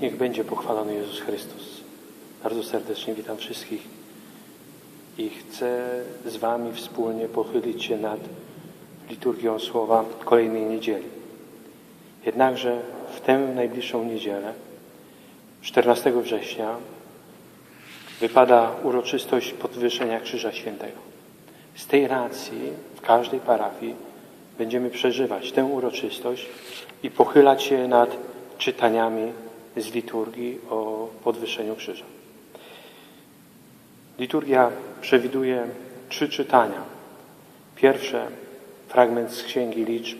Niech będzie pochwalony Jezus Chrystus. Bardzo serdecznie witam wszystkich i chcę z Wami wspólnie pochylić się nad liturgią słowa kolejnej niedzieli. Jednakże w tę najbliższą niedzielę, 14 września, wypada uroczystość podwyższenia Krzyża Świętego. Z tej racji w każdej parafii będziemy przeżywać tę uroczystość i pochylać się nad czytaniami z liturgii o podwyższeniu krzyża. Liturgia przewiduje trzy czytania. Pierwsze, fragment z Księgi Liczb,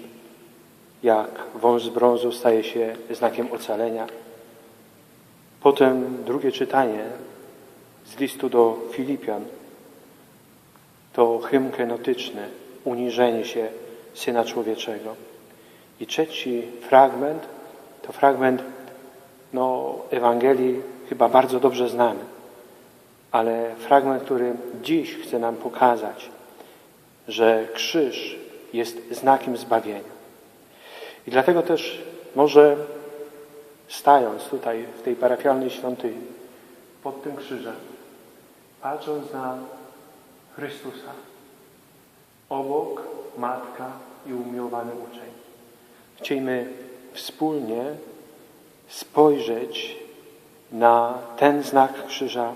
jak wąż z brązu staje się znakiem ocalenia. Potem drugie czytanie z listu do Filipian, to hymn kenotyczny, uniżenie się Syna Człowieczego. I trzeci fragment to fragment no, Ewangelii chyba bardzo dobrze znany, ale fragment, który dziś chce nam pokazać, że krzyż jest znakiem zbawienia. I dlatego też może stając tutaj w tej parafialnej świątyni pod tym krzyżem, patrząc na Chrystusa, obok Matka i umiłowany uczeń, chciejmy wspólnie spojrzeć na ten znak krzyża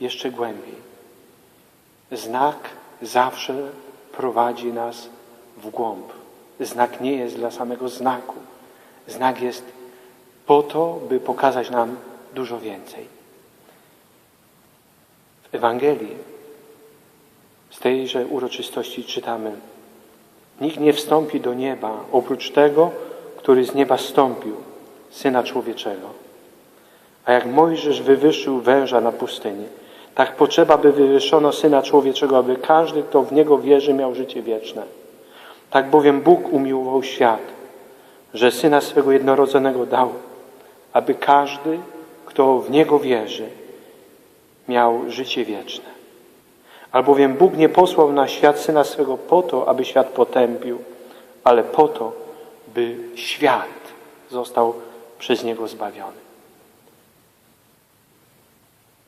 jeszcze głębiej. Znak zawsze prowadzi nas w głąb. Znak nie jest dla samego znaku. Znak jest po to, by pokazać nam dużo więcej. W Ewangelii z tejże uroczystości czytamy Nikt nie wstąpi do nieba oprócz tego, który z nieba stąpił, Syna Człowieczego. A jak Mojżesz wywyższył węża na pustyni, tak potrzeba, by wywyższono Syna Człowieczego, aby każdy, kto w Niego wierzy, miał życie wieczne. Tak bowiem Bóg umiłował świat, że Syna swego jednorodzonego dał, aby każdy, kto w Niego wierzy, miał życie wieczne. Albowiem Bóg nie posłał na świat Syna swego po to, aby świat potępił, ale po to, by świat został przez Niego zbawiony.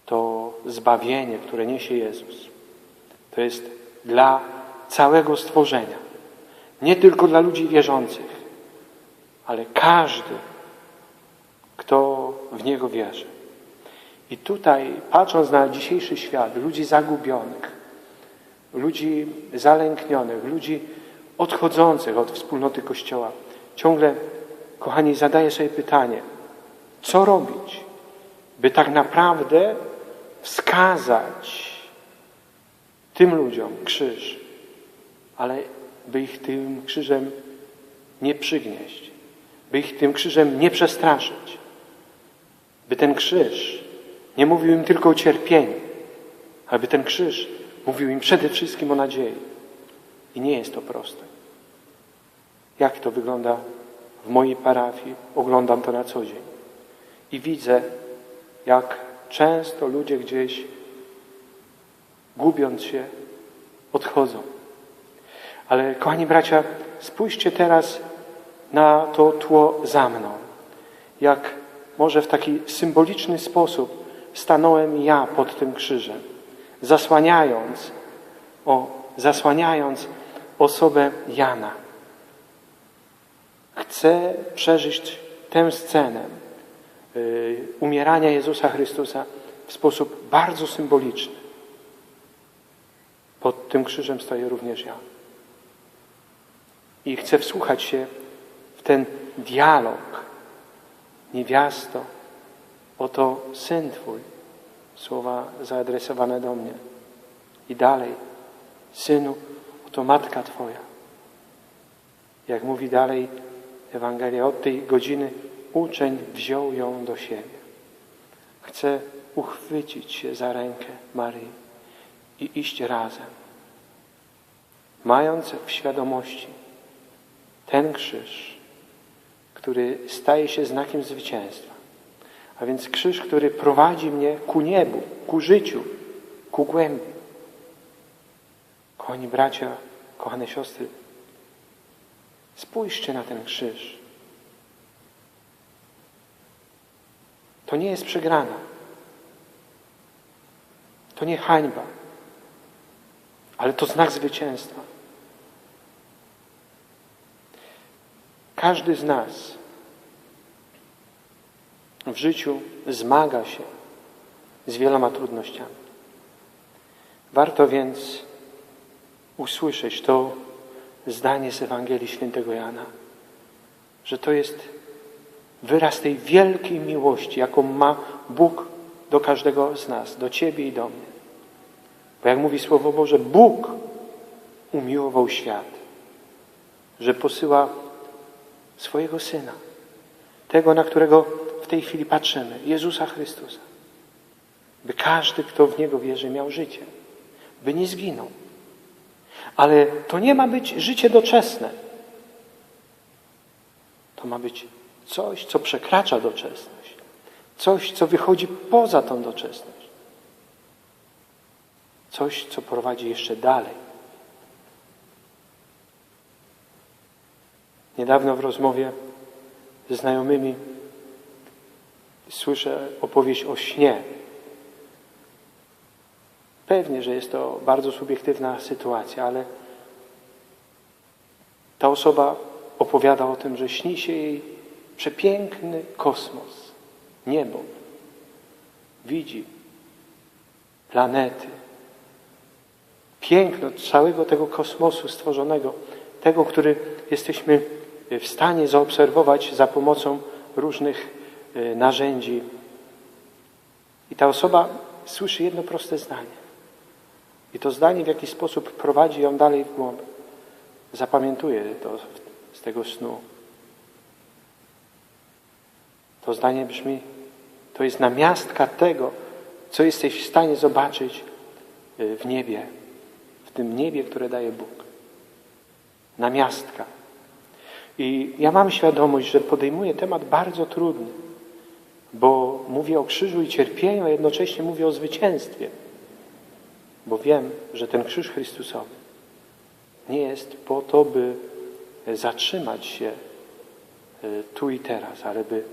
To zbawienie, które niesie Jezus, to jest dla całego stworzenia. Nie tylko dla ludzi wierzących, ale każdy, kto w Niego wierzy. I tutaj, patrząc na dzisiejszy świat, ludzi zagubionych, ludzi zalęknionych, ludzi odchodzących od wspólnoty Kościoła, ciągle, kochani, zadaję sobie pytanie, co robić, by tak naprawdę wskazać tym ludziom krzyż, ale by ich tym krzyżem nie przygnieść, by ich tym krzyżem nie przestraszyć, by ten krzyż nie mówił im tylko o cierpieniu, ale by ten krzyż mówił im przede wszystkim o nadziei. I nie jest to proste. Jak to wygląda w mojej parafii? Oglądam to na co dzień. I widzę, jak często ludzie gdzieś, gubiąc się, odchodzą. Ale kochani bracia, spójrzcie teraz na to tło za mną. Jak może w taki symboliczny sposób stanąłem ja pod tym krzyżem, zasłaniając, o, zasłaniając osobę Jana. Chcę przeżyć tę scenę y, umierania Jezusa Chrystusa w sposób bardzo symboliczny. Pod tym krzyżem stoję również ja. I chcę wsłuchać się w ten dialog. Niewiasto, oto Syn Twój. Słowa zaadresowane do mnie. I dalej, Synu, oto Matka Twoja. Jak mówi dalej Ewangelia, od tej godziny uczeń wziął ją do siebie. Chce uchwycić się za rękę Maryi i iść razem. Mając w świadomości ten krzyż, który staje się znakiem zwycięstwa. A więc krzyż, który prowadzi mnie ku niebu, ku życiu, ku głębi. Kochani bracia, kochane siostry, spójrzcie na ten krzyż. To nie jest przegrana. To nie hańba, ale to znak zwycięstwa. Każdy z nas w życiu zmaga się z wieloma trudnościami. Warto więc usłyszeć to zdanie z Ewangelii Świętego Jana, że to jest wyraz tej wielkiej miłości, jaką ma Bóg do każdego z nas, do Ciebie i do mnie. Bo jak mówi Słowo Boże, Bóg umiłował świat, że posyła swojego Syna, tego, na którego w tej chwili patrzymy, Jezusa Chrystusa, by każdy, kto w Niego wierzy, miał życie, by nie zginął. Ale to nie ma być życie doczesne. To ma być coś, co przekracza doczesność. Coś, co wychodzi poza tą doczesność. Coś, co prowadzi jeszcze dalej. Niedawno w rozmowie ze znajomymi słyszę opowieść o śnie. Pewnie, że jest to bardzo subiektywna sytuacja, ale ta osoba opowiada o tym, że śni się jej przepiękny kosmos, niebo. Widzi planety, piękno całego tego kosmosu stworzonego, tego, który jesteśmy w stanie zaobserwować za pomocą różnych e, narzędzi. I ta osoba słyszy jedno proste zdanie. I to zdanie w jakiś sposób prowadzi ją dalej w głąb. Zapamiętuje to z tego snu. To zdanie brzmi, to jest namiastka tego, co jesteś w stanie zobaczyć e, w niebie, w tym niebie, które daje Bóg. Namiastka. I ja mam świadomość, że podejmuję temat bardzo trudny, bo mówię o krzyżu i cierpieniu, a jednocześnie mówię o zwycięstwie. Bo wiem, że ten krzyż Chrystusowy nie jest po to, by zatrzymać się e, tu i teraz, ale by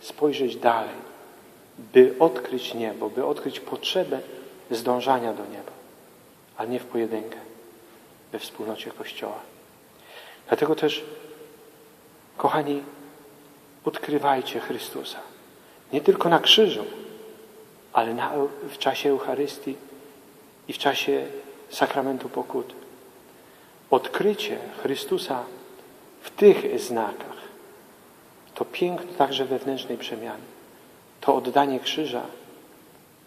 spojrzeć dalej, by odkryć niebo, by odkryć potrzebę zdążania do nieba, ale nie w pojedynkę, we wspólnocie Kościoła. Dlatego też, kochani, odkrywajcie Chrystusa. Nie tylko na krzyżu, ale na, w czasie Eucharystii i w czasie sakramentu pokuty. Odkrycie Chrystusa w tych znakach to piękno także wewnętrznej przemiany. To oddanie krzyża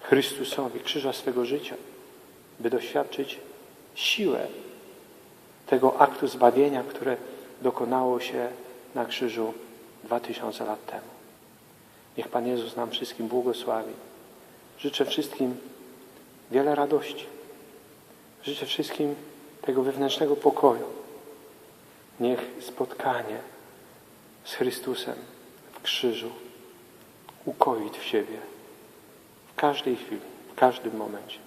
Chrystusowi, krzyża swego życia, by doświadczyć siłę tego aktu zbawienia, które dokonało się na krzyżu dwa tysiące lat temu. Niech Pan Jezus nam wszystkim błogosławi. Życzę wszystkim wiele radości. Życzę wszystkim tego wewnętrznego pokoju. Niech spotkanie z Chrystusem w krzyżu ukoić w siebie w każdej chwili, w każdym momencie.